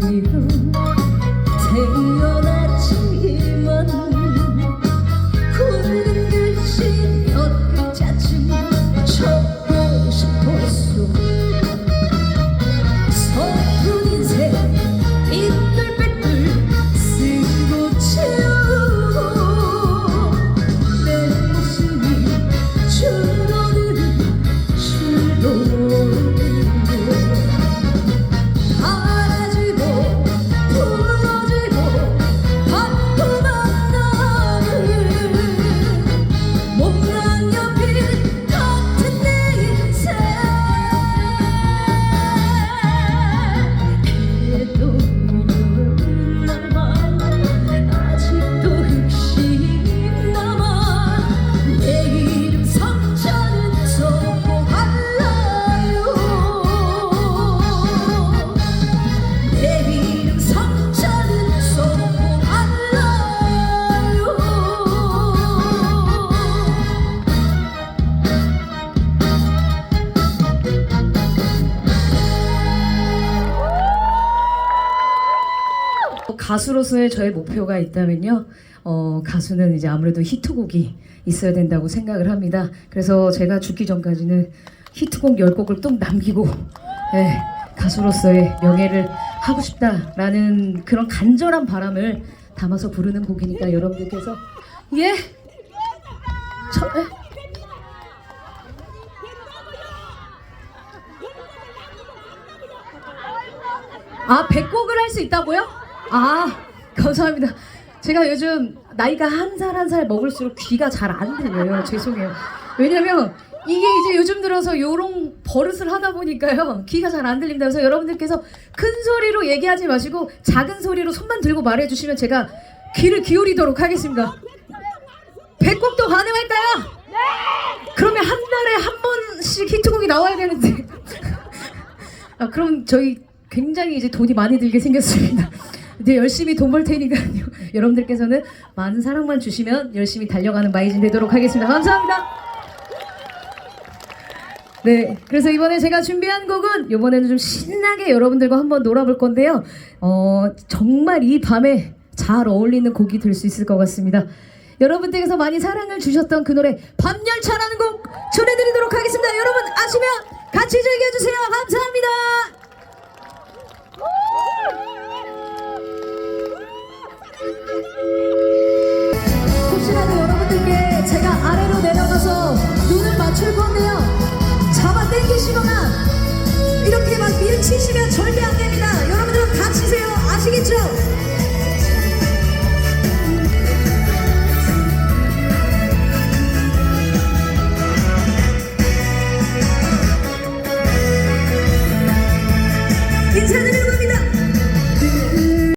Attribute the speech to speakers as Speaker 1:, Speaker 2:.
Speaker 1: perdido 가수로서의 저의 목표가 있다면요. 어, 가수는 이제 아무래도 히트곡이 있어야 된다고 생각을 합니다. 그래서 제가 죽기 전까지는 히트곡 10곡을 또 남기고 예, 가수로서의 명예를 하고 싶다라는 그런 간절한 바람을 담아서 부르는 곡이니까 여러분들께서 예? 저, 예? 아, 100곡을 할 수 있다고요? 아, 감사합니다. 제가 요즘 나이가 한 살 한 살 먹을수록 귀가 잘 안 들려요. 죄송해요. 왜냐면 이게 이제 요즘 들어서 요런 버릇을 하다 보니까요. 귀가 잘 안 들립니다. 그래서 여러분들께서 큰 소리로 얘기하지 마시고 작은 소리로 손만 들고 말해 주시면 제가 귀를 기울이도록 하겠습니다. 100곡도 가능할까요? 그러면 한 달에 한 번씩 히트곡이 나와야 되는데. 아, 그럼 저희 굉장히 이제 돈이 많이 들게 생겼습니다. 근데 열심히 돈 벌 테니까요. 여러분들께서는 많은 사랑만 주시면 열심히 달려가는 마이진 되도록 하겠습니다. 감사합니다. 네, 그래서 이번에 제가 준비한 곡은 이번에는 좀 신나게 여러분들과 한번 놀아볼 건데요. 어, 정말 이 밤에 잘 어울리는 곡이 될 수 있을 것 같습니다. 여러분들께서 많이 사랑을 주셨던 그 노래 밤열차라는 곡 전해드리도록 하겠습니다. 여러분 아시면 같이 즐겨주세요. 감사합니다. 드시거나 이렇게 막 밀치시면 절대 안 됩니다.